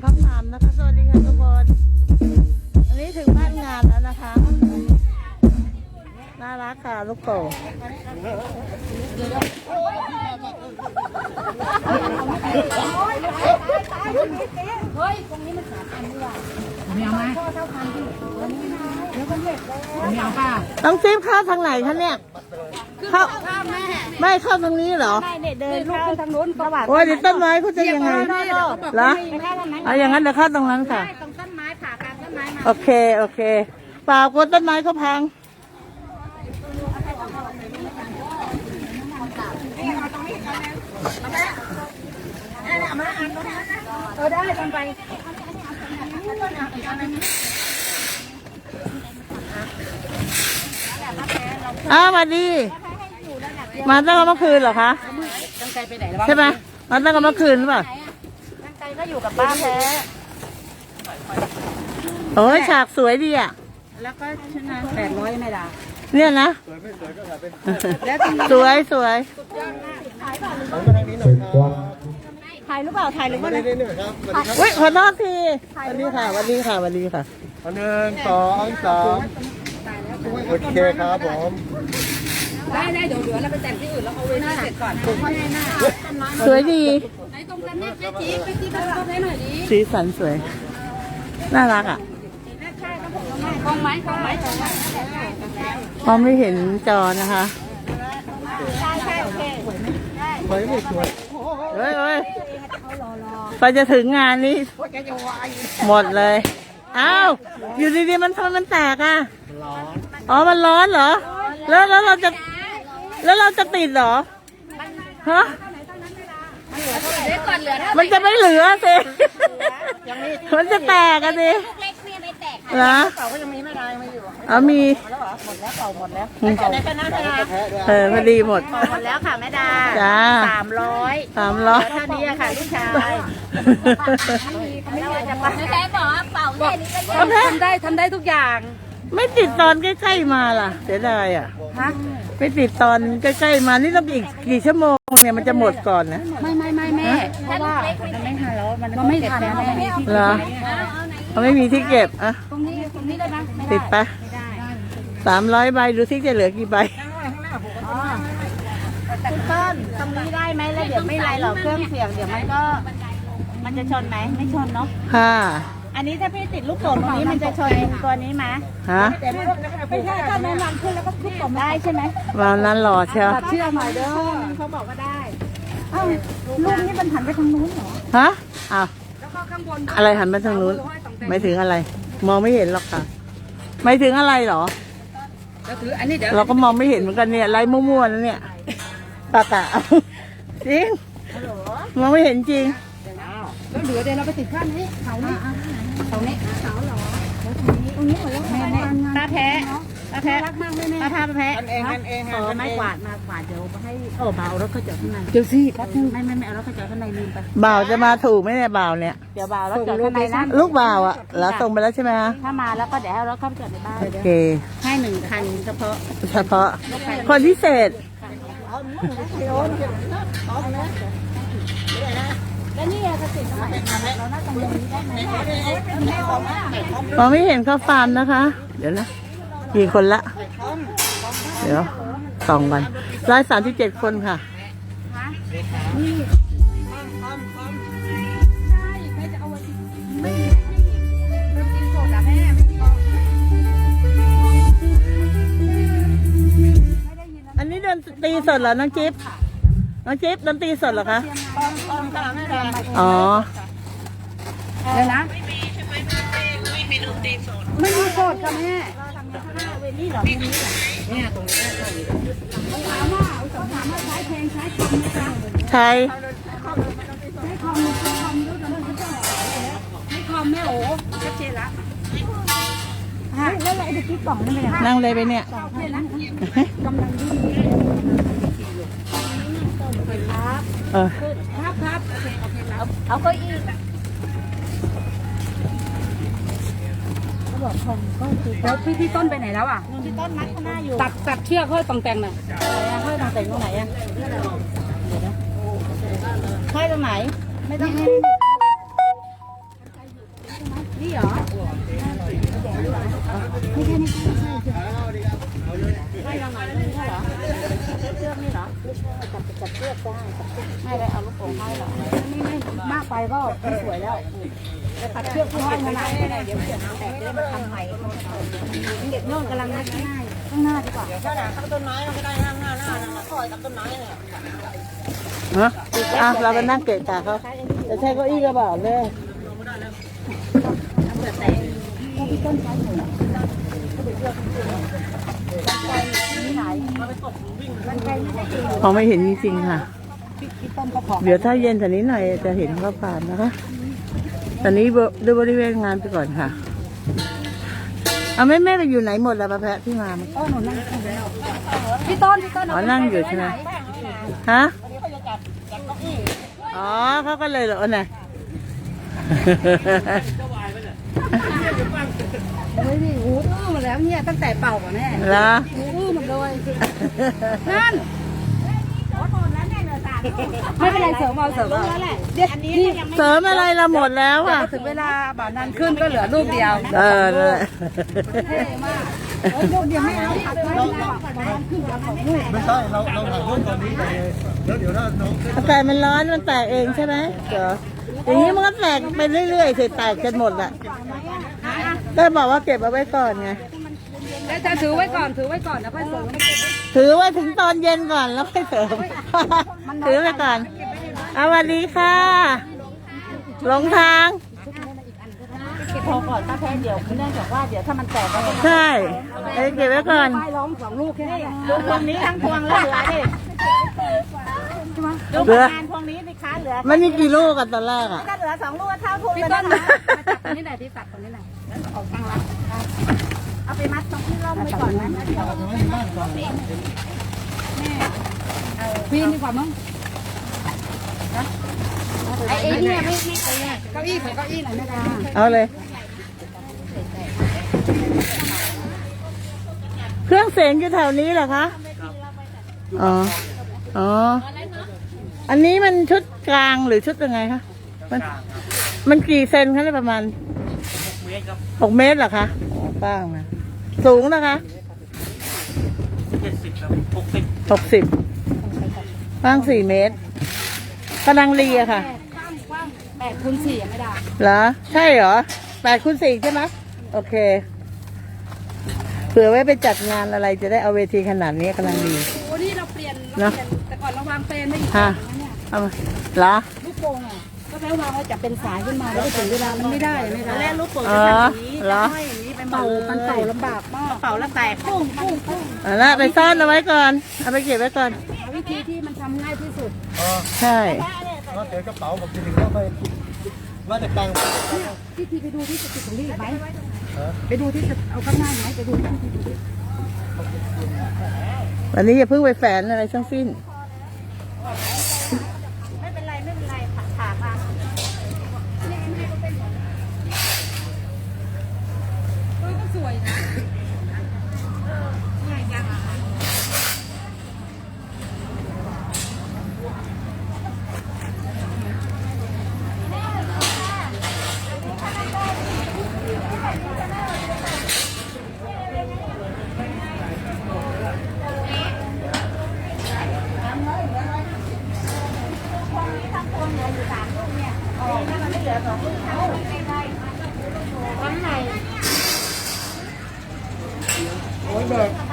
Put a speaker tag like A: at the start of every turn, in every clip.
A: ไม่เห็นเขาทำนะคะ สวัสดีค่ะทุกคน อันนี้ถึงบ้านงานแล้วนะคะ น่ารักค่ะลูกโป่งต้อ งซีบเข้าทางไหนคะเนี่ย เข้าไม่เข้าทางนี้เหรอ
B: เดินเข้าทางนู้นระหว่าง
A: โอ้ยเดี๋ยวต้นไม้เขาจะยังไงเหรอเอาอย่างนั้นเดี๋ยวเข้าตรงนั้นค่ะ
B: ตรงต้นไม้ผ่ากลางต้นไม้มา
A: โอเคโอเคเปล่ากลัวต้นไม้เขาพัง
B: เออได้ตรงไป
A: อ้าวสวัสดี มาตั้งแต่เมื่อคืนเหรอคะ
B: ตั้งใจไปไหนแล้ว
A: ใช่ไหมมาตั้งแต่เมื่อคืนหรือเปล่า
B: ตั้งใจก็อยู่กับป้าแพ้
A: โอ้ยฉากสวยดีอะ
B: แล้วก็ชนะแปดร้อยไม่ด่า
A: เนี่ยนะ
B: แล้วจริง
A: สวยสวย
B: ถ่ายหรือเปล่าถ่ายหรือว่า
A: อุ้ยขอโทษทีสวัสดีค่ะสวัสดีค่ะสวัสดีค่ะ
C: หนึ่งสองสามโอเคครับผม
B: ได้ได้เดี๋ยวเดี๋ยวเราไปแต่งที่อื่นแล้วเอาไว้หน้าเสร็จก่อนถูกไหมหน้า
A: สวยดี
B: ไหนตรงกันเนี่ยแม่จีไปจีกันเขาให้หน่อยดิ
A: สีสันสวย น่ารักอะ
B: กองไม้กองไม้กองไม้
A: มองไม่เห็นจอนะคะ
B: ใช่ใช่โอเค
C: ไม่ไม่สวย
A: เฮ้ยเฮ้ย ไปจะถึงงานนี้หมดเลย อ้าว อยู่ดีๆมันทำไมมันแตกอะ
C: ร้อน
A: อ๋อ มันร้อนเหรอ แล้วแล้วเราจะ แล้วเราจะติดเหรอ ฮะ
B: เดี๋ยวก่อนเหลือเท่า
A: มันจะไม่เหลือสิ มันจะแตกอะสิ
B: เล็กเนี่ยไม่แตก
A: เหรอ
B: เป่าก็ยังมีไม่ได้ไม่อยู่
A: เอามี
B: แล้วเหรอหมดแล้วเป่าหมดแล้ว
A: อืม
B: ไหนกันนะคะ
A: เออพอดีหมด
B: เป่าหมดแล้วค่ะแม่ดา
A: จ้า
B: สามร้อย
A: สามร้อย
B: เท่านี้อะค่ะลูกชายไม่แพ้บอกว่าเป่าแค่นี้ก็เยอะทำได้ทำได้ทุกอย่าง
A: ไม่ติดตอนใกล้ๆมาล่ะ เสียดายอะ
B: ฮะ
A: ไม่ติดตอนใกล้ๆมานี่ต้องอีกกี่ชั่วโมงเนี่ยมันจะหมดก่อนนะ
B: ไม่ไม่ไม่แม่เพราะว่ามันไม่ทันแล้วมันไม่ทันแล้วแม่
A: เหรอ เขาไม่มีที่เก็บอะ
B: ตรงนี้ตรงนี้ได้ไหมไม่
A: ติดปะสามร้อยใบดูที่จะเหลือกี่ใบ
B: คุณต้นตรงนี้ได้ไหมแล้วเดี๋ยวไม่ไรหรอกเครื่องเสียงเดี๋ยวมันก็ มันจะชนไหมไม่ชนเนาะ
A: ค่ะ
B: อันนี้ถ้าพี่ติดลูกโป่งตรงนี้มันจะชนตัวนี้ไหม
A: ฮะ
B: ไม่ใช่ถ้าแม่นำขึ้นแล้วก็ลูกโป่งได้ใช่ไหม
A: วันนั้นรอเชียว
B: ตัดเชือกหน่อยเด้อเขาบอกว่าได้อ้าวลูกนี่มันหันไปทางนู้นเหรอ
A: ฮะอ้าวอะไรหันไปทางนู้น ไม่ถึงอะไร มองไม่เห็นหรอกค่ะ ไม่ถึงอะไรเหรอ
B: ก็คืออันนี้เดี๋ยว
A: เราก็มองไม่เห็นเหมือนกันเนี่ยไล่มั่วๆแล้วเนี่ยปากะจริงมองไม่เห็นจริง
B: แล้วเหลือเดี๋ยวเราไปติดข้างนี้เสานี้เสานี้เสาเหรอตรงนี้หมดแล้วแม่แม่ตาแพ้ ตาแพ้รักมากเลยแม่ตาทาแพ้
C: กันเองกันเอง
B: เออไม้กวาดมากวาดเดี๋ยวให้โอ้เบารถเขาจอดข้างใน
A: เดี๋ยวสิ
B: แป๊บนึงไม่ไม่ไม่เอารถเขาจอดข้างในลืมไป
A: บ่าวจะมาถูกไหมเนี่ยบ่าวเนี่ย
B: เดี๋ยวเบารถจอดข้างในนะ
A: ลูกบ่าวอะแล้วส่งไปแล้วใช่ไหมฮะ
B: ถ้ามาแล้วก็เดี๋ยวให้รถเข้าไปจอดในบ้าน
A: โอเค
B: ให้หนึ่งคันเฉพาะ
A: เฉพาะ คนพิเศษ
B: แล้วนี่จะติดตรงไหนเราน่าจะมุมนี้ได้ไหม
A: มองไม่เห็นข้าวฟาร์มนะคะ เดี๋ยวนะ กี่คนละ เดี๋ยวสองวันร้อยสามสิบเจ็ดคนค่ะอันนี้ดนตรีสดเหรอ น้องจิ๊บน้องจิ๊บดนตรีสดเหรอคะอ๋อ
B: เลยนะไม่มีโคตรค่ะแม่
A: ใช่
B: คอมแม่โอ้ชัดเจนละแล้วอะไรดูที่กล่องนี่เป็นยังไง
A: นั่งเลยไปเนี่ยเออ
B: ครับครับเอาเก้าอี้ แล้วพี่พี่ต้นไปไหนแล้วอะพี่ต้นมัดข้างหน้าอยู่ตัดตัดเชือกห้อยตองแต่งน่ะห้อยตองแต่งตรงไหนอะห้อยตรงไหน ไม่ต้องให้ไม่เจัจับเชือ
D: กได้จับม่ได้เอา
B: ลูกโป่งให้หรอกนี่ไม่มากไปก็ไม่สวยแล้วแต่ตัดเชือกที่ห้อยขนาดนี้เดี๋ยวเชืยกแตกได้มาทำใหม่เด็กโน่นกำลังนัดข้างหน้าข้างหน้าดีกว่า
D: ข้างหน้าข้างต้นไม้เราก็ได้ข้างหน้าหน้าคอยกับต้นไม้เนี่ย
A: ฮะอะเราไปนั่งเกะกะเขาจะใช้เก้าอี้กระบอกเลยต้นไม้หมด พอไม่เห็นจริงๆค่ะ เดี๋ยวถ้าเย็นกว่านี้หน่อยจะเห็นข้าวผ่านนะคะ ตอนนี้ดูบริเวณงานไปก่อนค่ะ เอาแม่แม่ไปอยู่ไหนหมดแล้วป้าแพะที่มา
B: ต้นหนูนั่งพี่ต้นพี่ต้น
A: อ๋อนั่งอยู่ใช่ไหมฮะอ๋อเขาก็เลยเหรอเนี่ย
B: เฮ้ยนี่หูอื้อหมดแล้วเนี่ยตั้งแต่เป่าก่อนแม่
A: เหรอ
B: หูอื้อหมดเลย นั่นไม่เป็นไรเสริมเอาเสริมเอาเดี๋ยวนี่
A: เสริมอะไรเราหมดแล้วอะ
B: ถึงเวลาบ่านันขึ้นก็เหลือลูกเดียว
A: เออนั่นแหละ
B: เท่มากเอ้ยลูกเดียวไม่เอาตัดไว้แล้วบ่านันขึ้นแล้วของลูก
C: ไม่ใช่เราเราถ่ายรูปตอนนี้ไปเลยแล้วเดี๋ยวถ้าน้อง
A: อากาศมันร้อนมันแตกเองใช่ไหมเดี๋ยวอย่างนี้มันก็แตกไปเรื่อยๆสิแตกจนหมดอะก็บอกว่าเก็บเอาไว้ก่อนไง
B: แล้วจะถือไว้ก่อนถือไว้ก่อนแล้วค่อยเสริม
A: ถือไว้ถึงตอนเย็นก่อนแล้วค่อยเสริม ถือไปก่อนเอาสวัสดีค่ะหลงทาง
B: เก็บพอก่อนถ้าแพ้เดี๋ยวเนื่องจากว่าเดี๋ยวถ้ามันแตกไป
A: ใช่เอ้ยเก็บไว้ก่อน
B: ป้ายล้อมสองลูกแค่นั้น
D: ดูพวงนี้ทั้งพวงแล้วเหลือดิดู
A: เหลือ
D: งานพวงนี้สิคะเหลือ
A: มันมีกี่ลูกกันตอนแรกอะ
D: ถ้าเหลือสองลูกก็เท่าทุน
B: พี่
D: เลย
B: ต้น
D: นะ
B: มา
D: คะ
B: จับตรงนี้หน่อยที่ตัดตรงนี้หน่อยออกทางลัด
D: เอาไปมัดตรงที่ร่มไว้ก่อนนะแล้วเดี๋ยว
B: พีนดีกว่ามั้ง
D: ไอ้ไอ้เนี่ยไม่ไม่
B: เก้าอี้ของเก้าอี้หน่อยนะคะ
A: เอาเลย เครื่องเสียงอยู่แถวนี้เหรอคะ อ๋อ อ๋อ อันนี้มันชุดกลางหรือชุดยังไงคะ มันมันกี่เซนคะเนี่ยประมาณหกเมตรหกเมตรเหรอคะโอ้กว้างนะ สูงนะคะหกสิบกว้างสี่เมตรกำลังรีอะค่ะ
B: แปดคูณสี่ไม่ได้
A: เหรอ ใช่เหรอแปดคูณสี่ใช่ไหมโอเค เผื่อไว้ไปจัดงานอะไรจะได้เอาเวทีขนาดนี้กำลังดี
B: โอ้นี่เราเปลี่ยน
A: เนอะ
B: แต่ก่อนเราวางเฟรมไม่อยู่
A: ฮะ
B: เนี่ย
A: เอามาเหรอ
B: ลูกโป่งอะ ก็แปลวางไว้จะเป็นสายขึ้นมาแล้วไปถึงเวลามันไม่ได้ไม่ได้
D: แรกลูกโป่ง
A: อ๋
D: จะ
A: อ
D: ทำอย่างนี้
A: เหรอ
D: ห้อยอย่างนี้ไปหม
B: เป่า
D: ด
B: มันเป่าลำบากมาก
D: เป่าแล้วแตกปุ้งปุ้งปุ้ง
A: เอาละไปซ่อนเอาไว้ก่อน เอาไปเก็บไว้ก่อน
B: หาวิธีที่มันทำง่ายที่สุด
C: อ๋อ
A: ใช่
C: เราเจอกระเป๋าผมจะถึงเข้าไปว่าจะตังค์
B: วิธีไปดูที่จะติดตรงนี้อีกไหมไปดูที่จะเอาข้างหน้าไหมไปดูที่จะดู
A: วันนี้อย่าเพิ่งไปแฝนอะไรทั้งสิ้น
D: ไม่เป็นไรไม่เป็นไรผักขามา
B: เออก็สวยนะ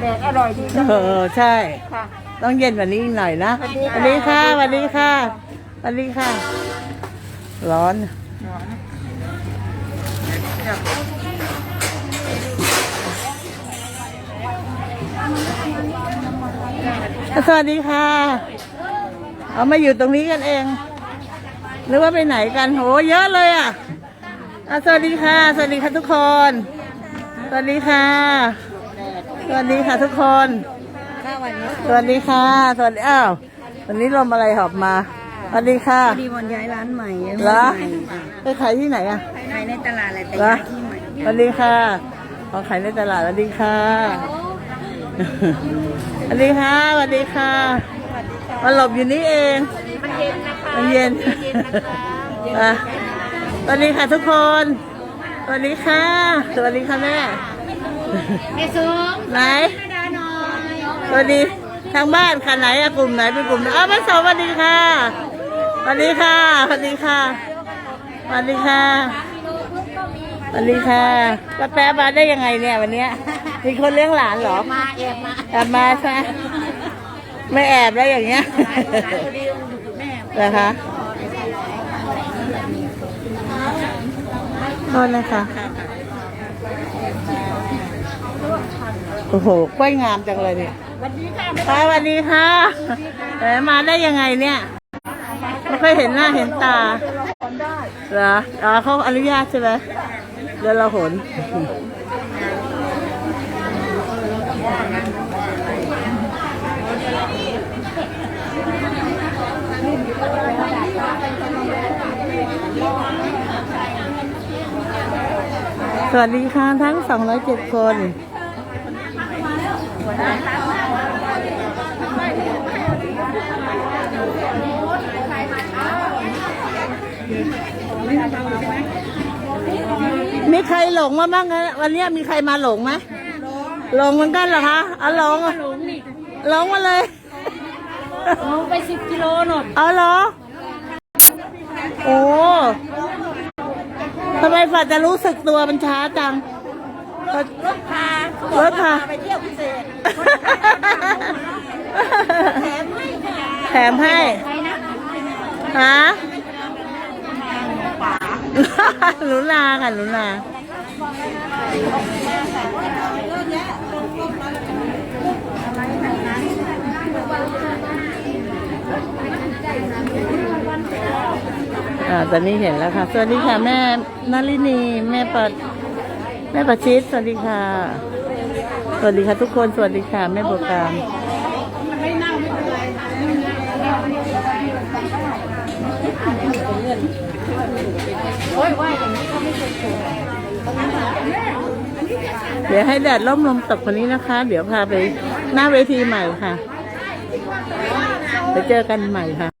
D: แดดอร่อยดี
A: เออใช่
D: ค่ะ
A: ต้องเย็นกว่านี้อีกหน่อยนะสวัสดีค่ะสวัสดีค่ะสวัสดีค่ะ ร้อน สวัสดีค่ะ เอามาอยู่ตรงนี้กันเอง หรือว่าไปไหนกันโหเยอะเลยอะ อะสวัสดีค่ะ สวัสดีค่ะทุกคน สวัสดีค่ะ สวัสดีค่ะทุกคน
B: ถ้าวันนี้
A: สวัสดีค่ะ สวัสดี อ้าว วันนี้ลมอะไรหอบมา สวัสดีค่ะ
B: ดีวันย้ายร้านใหม่
A: เหรอไปขายที่ไหนอะ
B: ภายในตลาดอะไรแต่
A: เหรอ
B: ย้ายที่ใหม่
A: สวัสดีค่ะขอขายในตลาดสวัสดีค่ะ สวัสดีค่ะ สวัสดีค่ะมาหลบอยู่นี่เอง
D: มันเย็นนะคะ
A: มันเย็น
D: เย็นนะคะ
A: อะส วัสดีค่ะทุกคน สวัสดีค่ะ สวัสดีค่ะแม่
B: แม่ซุ้ม
A: ไหน
B: แม่ดาหน่อย
A: สวัสดีทางบ้านค่ะไหนอะกลุ่มไหนเป็นกลุ่มไหนอ้าวแม่สาวสวัสดีค่ะ สวัสดีค่ะ สวัสดีค่ะ สวัสดีค่ะสวัสดีค่ะป้าแป๊ะมาได้ยังไงเนี่ยวันเนี้ย มีคนเลี้ยงหลานเหรอ
B: มาแอบมา
A: แอบมาใช่ไหมไม่แอบแล้วอย่างเงี้ยนะคะ โทษนะคะ โอ้โหกล้วยงามจังเลยเนี่ยสวัสดีค่ะสวัสดีค่ะแหมมาได้ยังไงเนี่ย ไม่เคยเห็นหน้าเห็นตา เหรอ อ๋อเขาอนุญาตใช่ไหมเดี๋ยวเราหน สวัสดีค่ะทั้ง 207 คน มีใครหลงมาบ้างคะวันนี้มีใครมาหลงไหมหลงเหมือนกันเหรอคะเอาหลงหลงหลงมาเลย
B: ลงไปสิบกิโลหนด
A: เอาเหรอ โอ้ ทำไมฝันจะรู้สึกตัวมันช้าจัง
B: รถพาร
A: ถพา
B: ไปเที่ยวพิเศษแถมให้ค่ะ
A: แถมให้
B: ใครนะ
A: ฮะหนูนาค่ะหนูนา อ่าตอนนี้เห็นแล้วค่ะ สวัสดีค่ะแม่นารินีแม่ปัดแม่ปัดชิดสวัสดีค่ะ สวัสดีค่ะทุกคน สวัสดีค่ะ แม่โบกามเดี๋ยวให้แดดร่มลมตกคนนี้นะคะ เดี๋ยวพาไปหน้าเวทีใหม่ค่ะ ไปเจอกันใหม่ค่ะ